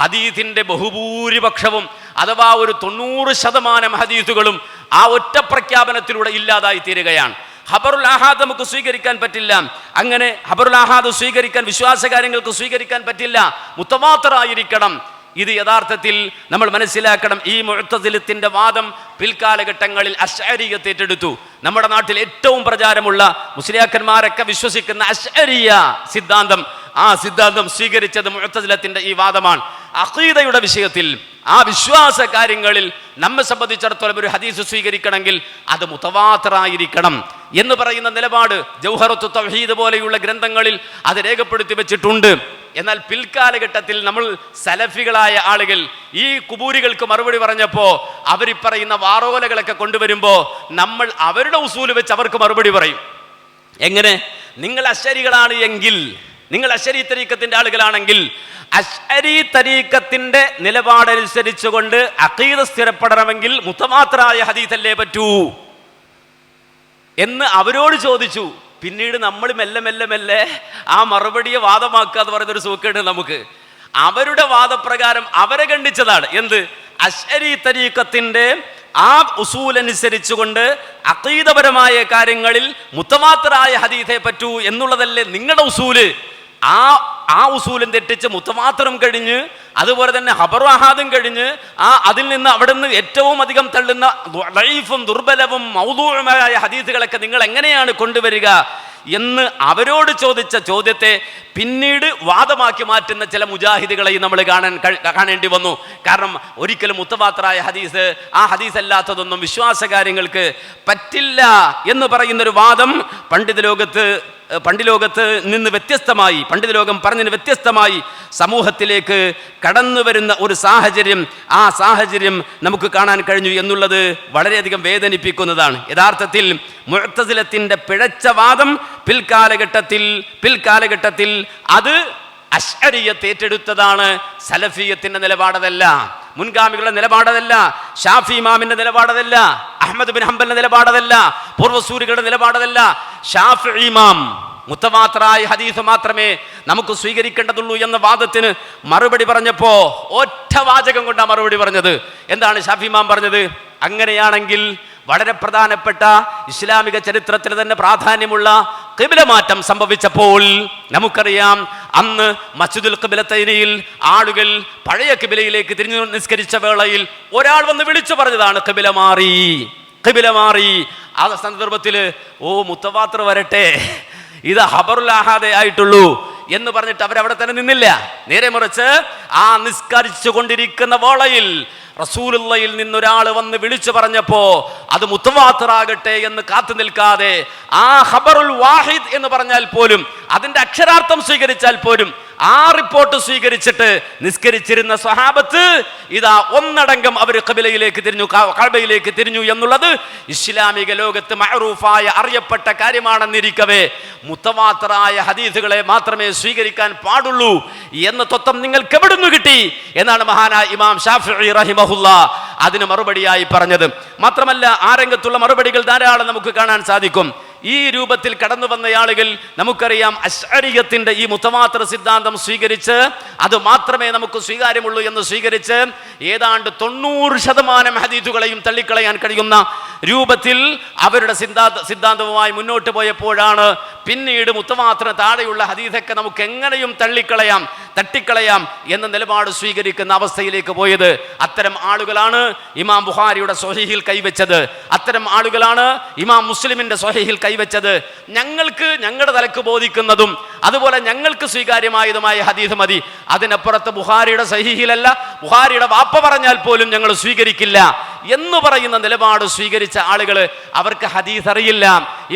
ഹദീസിന്റെ ബഹുഭൂരിപക്ഷവും അഥവാ ഒരു തൊണ്ണൂറ് ശതമാനം ഹദീസുകളും ആ ഒറ്റ പ്രഖ്യാപനത്തിലൂടെ ഇല്ലാതായി തീരുകയാണ് ഹബറുൽ ആഹാദ് നമുക്ക് സ്വീകരിക്കാൻ പറ്റില്ല. അങ്ങനെ ഹബറുൽ ആഹാദ് സ്വീകരിക്കാൻ വിശ്വാസകാര്യങ്ങൾക്ക് സ്വീകരിക്കാൻ പറ്റില്ല. മുത്തമാത്തറായിരിക്കണം ഇത് യഥാർത്ഥത്തിൽ നമ്മൾ മനസ്സിലാക്കണം ഈ മുഴത്തസിലത്തിന്റെ വാദം പിൽക്കാലഘട്ടങ്ങളിൽ അശരീയത്ത് ഏറ്റെടുത്തു നമ്മുടെ നാട്ടിൽ ഏറ്റവും പ്രചാരമുള്ള മുസ്ലിയാക്കന്മാരൊക്കെ വിശ്വസിക്കുന്ന അശരീയ സിദ്ധാന്തം ആ സിദ്ധാന്തം സ്വീകരിച്ചത് മുഴത്തസിലത്തിന്റെ ഈ വാദമാണ്. അഖീദയുടെ വിഷയത്തിൽ ആ വിശ്വാസ കാര്യങ്ങളിൽ നമ്മെ സംബന്ധിച്ചിടത്തോളം ഒരു ഹദീസ് സ്വീകരിക്കണമെങ്കിൽ അത് മുത്തവാത്തറായിരിക്കണം എന്ന് പറയുന്ന നിലപാട് ജൗഹറത്തു തൗഹീദ് പോലെയുള്ള ഗ്രന്ഥങ്ങളിൽ അത് രേഖപ്പെടുത്തി വെച്ചിട്ടുണ്ട്. എന്നാൽ പിൽക്കാലഘട്ടത്തിൽ നമ്മൾ സലഫികളായ ആളുകൾ ഈ കുബൂരികൾക്ക് മറുപടി പറഞ്ഞപ്പോൾ അവർ വാറോലകളൊക്കെ കൊണ്ടുവരുമ്പോൾ നമ്മൾ അവരുടെ ഉസൂൽ വെച്ച് അവർക്ക് മറുപടി പറയും. എങ്ങനെ? നിങ്ങൾ അശ്ശരികളാണ് എങ്കിൽ നിങ്ങൾ അശ്ശരി തരീക്കത്തിന്റെ ആളുകളാണെങ്കിൽ അശരി തരീക്കത്തിന്റെ നിലപാടനുസരിച്ചുകൊണ്ട് അഖീദ സ്ഥിരപ്പെടണമെങ്കിൽ മുത്തമാത്രായ ഹദീസല്ലേ പറ്റൂ എന്ന് അവരോട് ചോദിച്ചു. പിന്നീട് നമ്മൾ മെല്ലെ മെല്ലെ മെല്ലെ ആ മറുപടിയെ വാദമാക്കുക എന്ന് പറയുന്നൊരു സൂക്കേട് നമുക്ക്. അവരുടെ വാദപ്രകാരം അവരെ ഖണ്ഡിച്ചതാണ്. എന്ത്? അശരി തരീക്കത്തിന്റെ ആ ഉസൂൽ അനുസരിച്ചുകൊണ്ട് അക്കീതപരമായ കാര്യങ്ങളിൽ മുത്തമാത്രായ ഹദീഥെ പറ്റൂ എന്നുള്ളതല്ലേ നിങ്ങളുടെ ഉസൂൽ. ആ ആ ഉസൂലും തെറ്റിച്ച് മുത്തമാത്രം കഴിഞ്ഞ് അതുപോലെ തന്നെ ഹബർവാഹാദും കഴിഞ്ഞ് ആ അതിൽ നിന്ന് അവിടെ നിന്ന് ഏറ്റവും അധികം തള്ളുന്ന ലൈഫും ദുർബലവും മൗതൂമായ ഹദീസുകളൊക്കെ നിങ്ങൾ എങ്ങനെയാണ് കൊണ്ടുവരിക എന്ന് അവരോട് ചോദിച്ച ചോദ്യത്തെ പിന്നീട് വാദമാക്കി മാറ്റുന്ന ചില മുജാഹിദുകളെയും നമ്മൾ കാണാൻ കാണേണ്ടി വന്നു. കാരണം ഒരിക്കലും മുത്തവാത്രായ ഹദീസ് ആ ഹദീസ് അല്ലാത്തതൊന്നും വിശ്വാസകാര്യങ്ങൾക്ക് പറ്റില്ല എന്ന് പറയുന്നൊരു വാദം പണ്ഡിത ലോകത്ത് പണ്ഡിത ലോകത്ത് നിന്ന് വ്യത്യസ്തമായി പണ്ഡിത ലോകം പറഞ്ഞതിന് വ്യത്യസ്തമായി സമൂഹത്തിലേക്ക് കടന്നു വരുന്ന ഒരു സാഹചര്യം ആ സാഹചര്യം നമുക്ക് കാണാൻ കഴിഞ്ഞു എന്നുള്ളത് വളരെയധികം വേദനിപ്പിക്കുന്നതാണ്. യഥാർത്ഥത്തിൽ മുഴത്തസിലത്തിന്റെ പിഴച്ച വാദം പിൽക്കാലഘട്ടത്തിൽ പിൽക്കാലഘട്ടത്തിൽ അത് അഷ്അരിയത്ത് ഏറ്റെടുത്തതാണ് സലഫീയത്തിന്റെ നിലപാടതല്ല മുൻഗാമികളുടെ നിലപാടതല്ല ഷാഫി ഇമാമിന്റെ നിലപാടതല്ല അഹമ്മദ് ബിൻ ഹംബലിന്റെ നിലപാടതല്ല പൂർവസൂരികളുടെ നിലപാടതല്ല ഷാഫി ഇമാം ഹദീസ് മാത്രമേ നമുക്ക് സ്വീകരിക്കേണ്ടതുള്ളൂ എന്ന വാദത്തിന് മറുപടി പറഞ്ഞപ്പോ ഒറ്റ വാചകം കൊണ്ടാണ് മറുപടി പറഞ്ഞത്. എന്താണ് ഷാഫി ഇമാം പറഞ്ഞത്? അങ്ങനെയാണെങ്കിൽ വളരെ പ്രധാനപ്പെട്ട ഇസ്ലാമിക ചരിത്രത്തിൽ തന്നെ പ്രാധാന്യമുള്ള കിബിലമാറ്റം സംഭവിച്ചപ്പോൾ നമുക്കറിയാം അന്ന് മസ്ജിദുൽ കിബിലത്തൈനയിൽ ആളുകൾ പഴയ കിബിലയിലേക്ക് തിരിഞ്ഞു നിസ്കരിച്ച വേളയിൽ ഒരാൾ വന്ന് വിളിച്ചു പറഞ്ഞതാണ് കിബില മാറി. കിബില മാറി. ആ സന്ദർഭത്തിൽ ഓ മുത്തവാത്ര വരട്ടെ. ഇത് ഹബറുലാഹാദെ ആയിട്ടുള്ളൂ. എന്ന് പറഞ്ഞിട്ട് അവരവിടെ തന്നെ നിന്നില്ല. നേരെ മറിച്ച് ആ നിസ്കരിച്ചു കൊണ്ടിരിക്കുന്ന വേളയിൽ റസൂലുള്ളയിൽ നിന്നൊരാൾ വന്ന് വിളിച്ചു പറഞ്ഞപ്പോ അത് മുത്തവാത്തറാകട്ടെ എന്ന് കാത്തു നിൽക്കാതെ ആ ഖബറുൽ വാഹിദ് എന്ന് പറഞ്ഞാൽ പോലും അതിന്റെ അക്ഷരാർത്ഥം സ്വീകരിച്ചാൽ പോലും ആ റിപ്പോർട്ട് സ്വീകരിച്ചിട്ട് നിസ്കരിച്ചിരുന്ന സ്വഹാബത്ത് ഇതാ ഒന്നടങ്കം അവർ കബിലയിലേക്ക് തിരിഞ്ഞു ക- കഅബയിലേക്ക് തിരിഞ്ഞു എന്നുള്ളത് ഇസ്ലാമിക ലോകത്ത് മഹറൂഫായ അറിയപ്പെട്ട കാര്യമാണെന്നിരിക്കവേ. മുത്തവാത്തറായ ഹദീസുകളെ മാത്രമേ സ്വീകരിക്കാൻ പാടുള്ളൂ എന്ന തത്വം നിങ്ങൾക്ക് എവിടുന്ന് കിട്ടി? എന്നാണ് മഹാനായ ഇമാം ഷാഫി റഹിമഹുല്ല അതിന് മറുപടിയായി പറഞ്ഞത്. മാത്രമല്ല ആ രംഗത്തുള്ള മറുപടികൾ ധാരാളം നമുക്ക് കാണാൻ സാധിക്കും. ഈ രൂപത്തിൽ കടന്നു വന്ന ആളുകൾ നമുക്കറിയാം അശ്വരീയത്തിന്റെ ഈ മുത്തമാത്ര സിദ്ധാന്തം സ്വീകരിച്ച് അത് മാത്രമേ നമുക്ക് സ്വീകാര്യമുള്ളൂ എന്ന് സ്വീകരിച്ച് ഏതാണ്ട് തൊണ്ണൂറ് ശതമാനം ഹദീദുകളെയും തള്ളിക്കളയാൻ കഴിയുന്ന രൂപത്തിൽ അവരുടെ സിദ്ധാന്ത സിദ്ധാന്തവുമായി മുന്നോട്ട് പോയപ്പോഴാണ് പിന്നീട് മുത്തമാത്ര താഴെയുള്ള ഹദീദൊക്കെ നമുക്ക് എങ്ങനെയും തള്ളിക്കളയാം തട്ടിക്കളയാം എന്ന നിലപാട് സ്വീകരിക്കുന്ന അവസ്ഥയിലേക്ക് പോയത്. അത്തരം ആളുകളാണ് ഇമാം ബുഹാരിയുടെ സൊഹീഹിൽ കൈവച്ചത്. അത്തരം ആളുകളാണ് ഇമാം മുസ്ലിമിന്റെ സ്വഹീഹിൽ കൈവച്ചത് ഞങ്ങൾക്ക് ഞങ്ങളുടെ തലക്ക് ബോധിക്കുന്നതും അതുപോലെ ഞങ്ങൾക്ക് സ്വീകാര്യമായതുമായ ഹദീസ് മതി. അതിനപ്പുറത്ത് ബുഹാരിയുടെ സഹിഹിലല്ല ബുഹാരിയുടെ വാപ്പ പറഞ്ഞാൽ പോലും ഞങ്ങൾ സ്വീകരിക്കില്ല എന്ന് പറയുന്ന നിലപാട് സ്വീകരിച്ച ആളുകൾ അവർക്ക് ഹദീസ് അറിയില്ല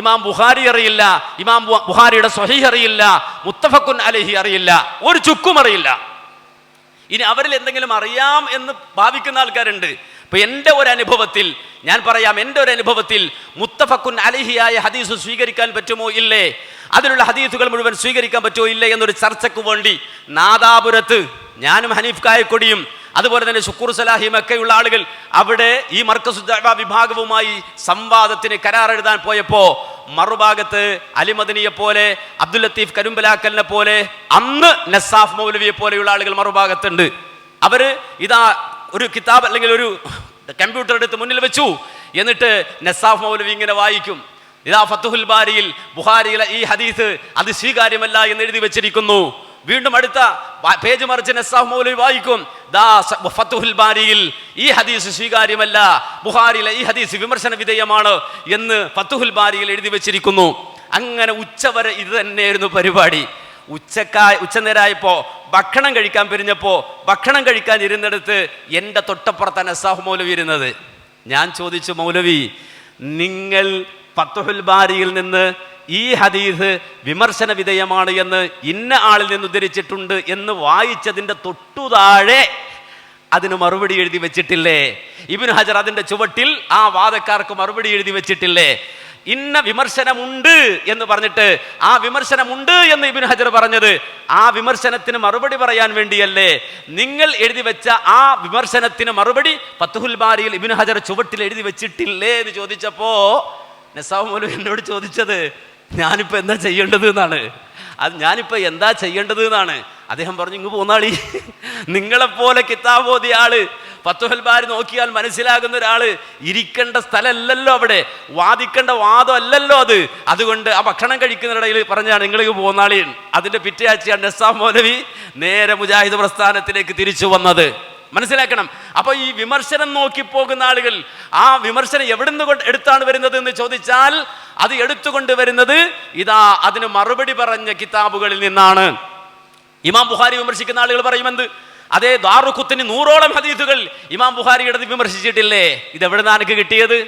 ഇമാം ബുഹാരി അറിയില്ല ഇമാം ബുഹാരിയുടെ സഹീഹ് അറിയില്ല മുത്തഫക്കുൻ അലഹി അറിയില്ല ഒരു ചുക്കും അറിയില്ല. ഇനി അവരിൽ എന്തെങ്കിലും അറിയാം എന്ന് ഭാവിക്കുന്ന ആൾക്കാരുണ്ട്. ഇപ്പൊ എന്റെ ഒരു അനുഭവത്തിൽ ഞാൻ പറയാം എന്റെ ഒരു അനുഭവത്തിൽ മുത്തഫക്കുൻ അലിഹിയായ ഹദീസ് സ്വീകരിക്കാൻ പറ്റുമോ? ഇല്ലേ. അതിലുള്ള ഹദീസുകൾ മുഴുവൻ സ്വീകരിക്കാൻ പറ്റുമോ? ഇല്ലേ എന്നൊരു ചർച്ചയ്ക്ക് വേണ്ടി നാദാപുരത്ത് ഞാനും ഹനീഫ് കായക്കൊടിയും അതുപോലെ തന്നെ ശുക്കൂർ സലാഹിയും ഒക്കെയുള്ള ആളുകൾ അവിടെ ഈ മർക്കസ് വിഭാഗവുമായി സംവാദത്തിന് കരാറെഴുതാൻ പോയപ്പോ മറുഭാഗത്ത് അലിമദനിയെ പോലെ അബ്ദുൽ ലത്തീഫ് കരുമ്പലാക്കലിനെ പോലെ അന്ന് നസാഫ് മൗലവിയെ പോലെയുള്ള ആളുകൾ മറുഭാഗത്തുണ്ട്. അവർ ഇതാ ഒരു കിതാബ് അല്ലെങ്കിൽ ഒരു കമ്പ്യൂട്ടർ എടുത്ത് മുന്നിൽ വെച്ചു. എന്നിട്ട് നസാഫ് മൗലവി ഇങ്ങനെ വായിക്കും. ഇതാ ഫത്തുഹുൽ ബാരിയിൽ ബുഹാരിയിലെ ഈ ഹദീസ് അത് സ്വീകാര്യമല്ല എന്ന് എഴുതി വെച്ചിരിക്കുന്നു. വീണ്ടും അടുത്ത പേജ് മറിച്ച് നസാഫ് മൗലവി വായിക്കും. ദാ ഫത്തുഹുൽ ബാരിയിൽ ഈ ഹദീസ് സ്വീകാര്യമല്ല. ബുഹാരിയിലെ ഈ ഹദീസ് വിമർശന വിധേയമാണ് എന്ന് ഫത്തുഹുൽ ബാരിയിൽ എഴുതി വെച്ചിരിക്കുന്നു. അങ്ങനെ ഉച്ചവരെ ഇത് തന്നെയായിരുന്നു പരിപാടി. ഉച്ചക്കായ ഉച്ചനേരായപ്പോ ഭക്ഷണം കഴിക്കാൻ പിരിഞ്ഞപ്പോ ഭക്ഷണം കഴിക്കാൻ ഇരുന്നെടുത്ത് എന്റെ തൊട്ടപ്പുറത്താണ് അസാഹു മൗലവി ഇരുന്നത്. ഞാൻ ചോദിച്ചു മൗലവി നിങ്ങൾ പത്തുഹുൽ ബാരിയിൽ നിന്ന് ഈ ഹദീസ് വിമർശന വിധേയമാണ് എന്ന് ഇന്ന ആളിൽ നിന്ന് ഉദ്ധരിച്ചിട്ടുണ്ട് എന്ന് വായിച്ചതിന്റെ തൊട്ടു താഴെ അതിന് മറുപടി എഴുതി വെച്ചിട്ടില്ലേ? ഇബിൻ ഹജർ അതിന്റെ ചുവട്ടിൽ ആ വാദക്കാർക്ക് മറുപടി എഴുതി വെച്ചിട്ടില്ലേ? ഇന്ന വിമർശനമുണ്ട് എന്ന് പറഞ്ഞിട്ട് ആ വിമർശനമുണ്ട് എന്ന് ഇബിൻ ഹജർ പറഞ്ഞത് ആ വിമർശനത്തിന് മറുപടി പറയാൻ വേണ്ടിയല്ലേ? നിങ്ങൾ എഴുതി വെച്ച ആ വിമർശനത്തിന് മറുപടി പത്തുഹുൽ ബാരിയിൽ ഇബിൻ ഹജർ ചുവട്ടിൽ എഴുതി വെച്ചിട്ടില്ലേ എന്ന് ചോദിച്ചപ്പോ നസാവ് എന്നോട് ചോദിച്ചത് ഞാനിപ്പോൾ എന്താ ചെയ്യേണ്ടത്? എന്നാണ്. അത് ഞാനിപ്പോൾ എന്താ ചെയ്യേണ്ടത് എന്നാണ്. അദ്ദേഹം പറഞ്ഞു ഇങ്ങ് പോന്നാളി. നിങ്ങളെപ്പോലെ ഓതിയ ആൾ പത്തുഹൽബാർ നോക്കിയാൽ മനസ്സിലാകുന്ന ഒരാൾ ഇരിക്കേണ്ട സ്ഥലമല്ലല്ലോ അവിടെ. വാദിക്കേണ്ട വാദം അല്ലല്ലോ അത്. അതുകൊണ്ട് ആ ഭക്ഷണം കഴിക്കുന്നതിനിടയിൽ പറഞ്ഞാണ് നിങ്ങൾക്ക് പോന്നാളി. അതിന്റെ പിറ്റേ ആഴ്ചയാണ് നസാം മൗലവി നേരെ മുജാഹിദ് പ്രസ്ഥാനത്തിലേക്ക് തിരിച്ചു വന്നത്. മനസ്സിലാക്കണം. അപ്പൊ ഈ വിമർശനം നോക്കി പോകുന്ന ആളുകൾ ആ വിമർശനം എവിടുന്ന് എടുത്താണ് വരുന്നത് എന്ന് ചോദിച്ചാൽ അത് എടുത്തുകൊണ്ട് വരുന്നത് ഇതാ അതിന് മറുപടി പറഞ്ഞ കിതാബുകളിൽ നിന്നാണ്. ഇമാം ബുഹാരി വിമർശിക്കുന്ന ആളുകൾ പറയുമെന്ത് അതേ ദാറുഖുത്തിന് നൂറോളം ഹദീസുകൾ ഇമാം ബുഹാരിയുടെ വിമർശിച്ചിട്ടില്ലേ? ഇത് എവിടെ നിന്നാണ് കിട്ടിയത്?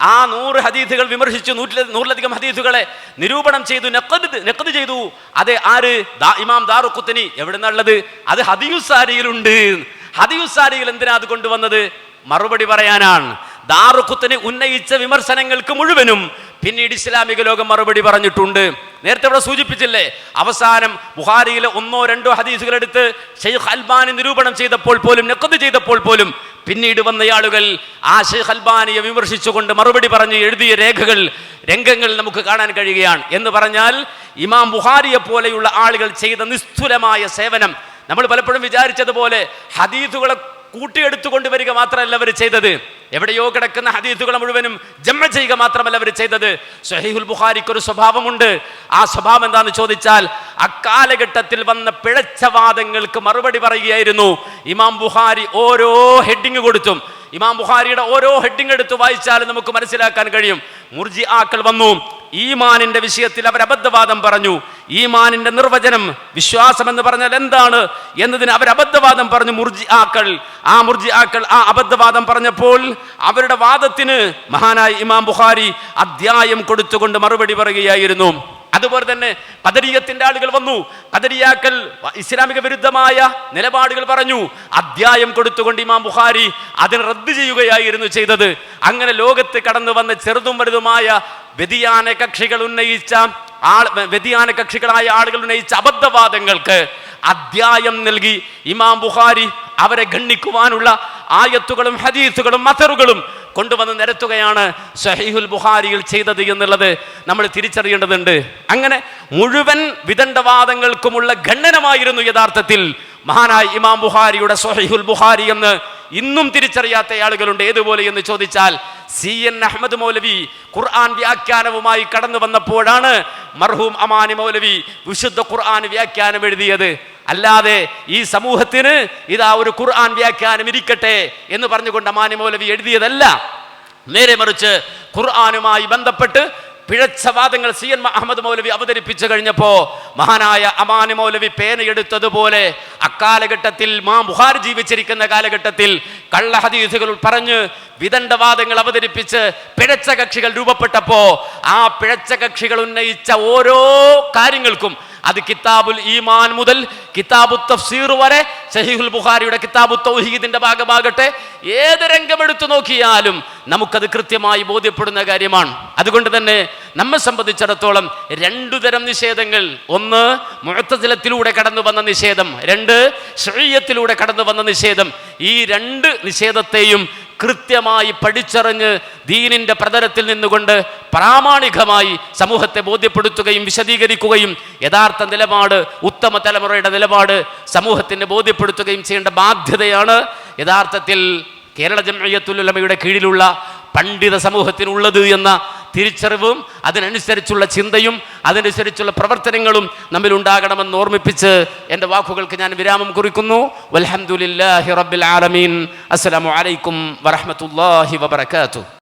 ആ നൂറ് ഹദീസുകൾ വിമർശിച്ചു നൂറ്റില നൂറിലധികം ഹദീസുകളെ നിരൂപണം ചെയ്തു നെക്കത് ചെയ്തു. അതെ ആര്? ഇമാം ദാറുഖുത്തനി. എവിടെ നിന്നുള്ളത് അത് ഹദീസാരിയിലുണ്ട് ഹദീസാരിയിൽ എന്തിനാ അത് കൊണ്ടുവന്നത്? മറുപടി പറയാനാണ്. ദാറുഖുത്തിന് ഉന്നയിച്ച വിമർശനങ്ങൾക്ക് മുഴുവനും പിന്നീട് ഇസ്ലാമിക ലോകം മറുപടി പറഞ്ഞിട്ടുണ്ട്. നേരത്തെ ഇവിടെ സൂചിപ്പിച്ചില്ലേ? അവസാനം ബുഹാരിയിലെ ഒന്നോ രണ്ടോ ഹദീസുകൾ എടുത്ത് ഷെയ്ഖ് അൽബാനി നിരൂപണം ചെയ്തപ്പോൾ പോലും നെക്കത് ചെയ്തപ്പോൾ പോലും പിന്നീട് വന്ന ആളുകൾ ആ ഷെയ്ഖ് അൽബാനിയെ വിമർശിച്ചുകൊണ്ട് മറുപടി പറഞ്ഞ് എഴുതിയ രേഖകൾ രംഗങ്ങൾ നമുക്ക് കാണാൻ കഴിയുകയാണ്. എന്ന് പറഞ്ഞാൽ ഇമാം ബുഹാരിയെ പോലെയുള്ള ആളുകൾ ചെയ്ത നിസ്തുലമായ സേവനം നമ്മൾ പലപ്പോഴും വിചാരിച്ചതുപോലെ ഹദീസുകളെ കൂട്ടിയെടുത്തുകൊണ്ട് വരിക മാത്രമല്ല അവർ ചെയ്തത്. എവിടെയോ കിടക്കുന്ന ഹദീസുകളെ മുഴുവനും ജമ്മ ചെയ്യുക മാത്രമല്ല അവർ ചെയ്തത്. സഹീഹുൽ ബുഖാരിക്ക് ഒരു സ്വഭാവമുണ്ട്. ആ സ്വഭാവം എന്താണെന്ന് ചോദിച്ചാൽ അക്കാലഘട്ടത്തിൽ വന്ന പിഴച്ച വാദങ്ങൾക്ക് മറുപടി പറയുകയായിരുന്നു. ഇമാം ബുഖാരി ഓരോ ഹെഡിങ് കൊടുത്തും. ഇമാം ബുഖാരിയുടെ ഓരോ ഹെഡിങ് എടുത്ത് വായിച്ചാലും നമുക്ക് മനസ്സിലാക്കാൻ കഴിയും. മുർജി ആക്കൾ വന്നു. ഈമാനിന്റെ വിഷയത്തിൽ അവർ അബദ്ധവാദം പറഞ്ഞു. ഈമാനിന്റെ നിർവചനം വിശ്വാസം എന്ന് പറഞ്ഞാൽ എന്താണ് എന്നതിന് അവർ അബദ്ധവാദം പറഞ്ഞു മുർജി ആക്കൾ ആ മുർജി ആക്കൾ ആ അബദ്ധവാദം പറഞ്ഞപ്പോൾ അവരുടെ വാദത്തിന് മഹാനായ ഇമാം ബുഖാരി അധ്യായം കൊടുത്തുകൊണ്ട് മറുപടി പറയുകയായിരുന്നു. അതുപോലെ തന്നെ പദരീയത്തിന്റെ ആളുകൾ വന്നു. കദരിയാക്കൽ ഇസ്ലാമിക വിരുദ്ധമായ നിലപാടുകൾ പറഞ്ഞു. അധ്യായം കൊടുത്തുകൊണ്ട് ഇമാം ബുഹാരി അതിന് റദ്ദ് ചെയ്യുകയായിരുന്നു ചെയ്തത്. അങ്ങനെ ലോകത്ത് കടന്നു വന്ന ചെറുതും വലുതുമായ വ്യതിയാന കക്ഷികൾ ഉന്നയിച്ച ആൾ വ്യതിയാന കക്ഷികളായ ആളുകൾ ഉന്നയിച്ച അബദ്ധവാദങ്ങൾക്ക് അധ്യായം നൽകി. ഇമാം ബുഹാരി അവരെ ഗണ്ണിക്കുവാനുള്ള ആയത്തുകളും ഹദീസുകളും മസറുകളും കൊണ്ടുവന്ന് നിരത്തുകയാണ് ഷഹീഹുൽ ബുഹാരിയിൽ ചെയ്തത് എന്നുള്ളത് നമ്മൾ തിരിച്ചറിയേണ്ടതുണ്ട്. അങ്ങനെ മുഴുവൻ വിദണ്ഡവാദങ്ങൾക്കുമുള്ള ഖണ്ഡനമായിരുന്നു യഥാർത്ഥത്തിൽ മഹാനായ ഇമാം ബുഹാരിയുടെ സൊഹീഹുൽ ബുഹാരി എന്ന് ഇന്നും തിരിച്ചറിയാത്ത ആളുകളുണ്ട്. ഏതുപോലെ എന്ന് ചോദിച്ചാൽ C N Ahmad Moulavi Quran വ്യാഖ്യാനവുമായി കടന്നു വന്നപ്പോഴാണ് മർഹൂം അമാനി മൗലവി വിശുദ്ധ ഖുർആൻ വ്യാഖ്യാനം എഴുതിയത്. അല്ലാതെ ഈ സമൂഹത്തിന് ഇതാ ഒരു ഖുർആൻ വ്യാഖ്യാനം ഇരിക്കട്ടെ എന്ന് പറഞ്ഞുകൊണ്ട് അമാനി മൗലവി എഴുതിയതല്ല. നേരെ മറിച്ച് ഖുർആനുമായി ബന്ധപ്പെട്ട് പിഴച്ച വാദങ്ങൾ സി എൻ അഹമ്മദ് മൗലവി അവതരിപ്പിച്ചു കഴിഞ്ഞപ്പോ മഹാനായ അമാനി മൗലവി പേനയെടുത്തതുപോലെ അക്കാലഘട്ടത്തിൽ മാ ബുഹാർ ജീവിച്ചിരിക്കുന്ന കാലഘട്ടത്തിൽ കള്ള ഹദീസുകൾ പറഞ്ഞ് വിദണ്ഡവാദങ്ങൾ അവതരിപ്പിച്ച് പിഴച്ച കക്ഷികൾ രൂപപ്പെട്ടപ്പോ ആ പിഴച്ച കക്ഷികൾ ഉന്നയിച്ച ഓരോ കാര്യങ്ങൾക്കും അത് കിതാബുൽ ഈമാൻ മുതൽ കിതാബു തഫ്സീർ വരെ സഹീഹുൽ ബുഖാരിയുടെ കിതാബു തൗഹീദിന്റെ ഭാഗമാകട്ടെ. ഏത് രംഗമെടുത്തു നോക്കിയാലും നമുക്കത് കൃത്യമായി ബോധ്യപ്പെടുന്ന കാര്യമാണ്. അതുകൊണ്ട് തന്നെ നമ്മെ സംബന്ധിച്ചിടത്തോളം രണ്ടു തരം നിഷേധങ്ങൾ. ഒന്ന് മുഴത്തജലത്തിലൂടെ കടന്നു വന്ന നിഷേധം. രണ്ട് ഷെയ്യത്തിലൂടെ കടന്നു വന്ന നിഷേധം. ഈ രണ്ട് നിഷേധത്തെയും കൃത്യമായി പഠിച്ചറിഞ്ഞ് ദീനിന്റെ പ്രതലത്തിൽ നിന്നുകൊണ്ട് പ്രാമാണികമായി സമൂഹത്തെ ബോധ്യപ്പെടുത്തുകയും വിശദീകരിക്കുകയും യഥാർത്ഥ നിലപാട് ഉത്തമ തലമുറയുടെ നിലപാട് സമൂഹത്തിന് ബോധ്യപ്പെടുത്തുകയും ചെയ്യേണ്ട ബാധ്യതയാണ്. യഥാർത്ഥത്തിൽ കേരള ജമയത്തുലമയുടെ കീഴിലുള്ള പണ്ഡിത സമൂഹത്തിനുള്ളത് എന്ന തിരിച്ചറിവും അതിനനുസരിച്ചുള്ള ചിന്തയും അതിനനുസരിച്ചുള്ള പ്രവർത്തനങ്ങളും നമ്മിൽ ഉണ്ടാകണമെന്ന് ഓർമ്മിപ്പിച്ച് എന്റെ വാക്കുകൾക്ക് ഞാൻ വിരാമം കുറിക്കുന്നു. വൽഹംദുലില്ലാഹി റബ്ബിൽ ആലമീൻ. അസ്സലാമു അലൈക്കും വറഹ്മത്തുള്ളാഹി വബറകാതുഹു.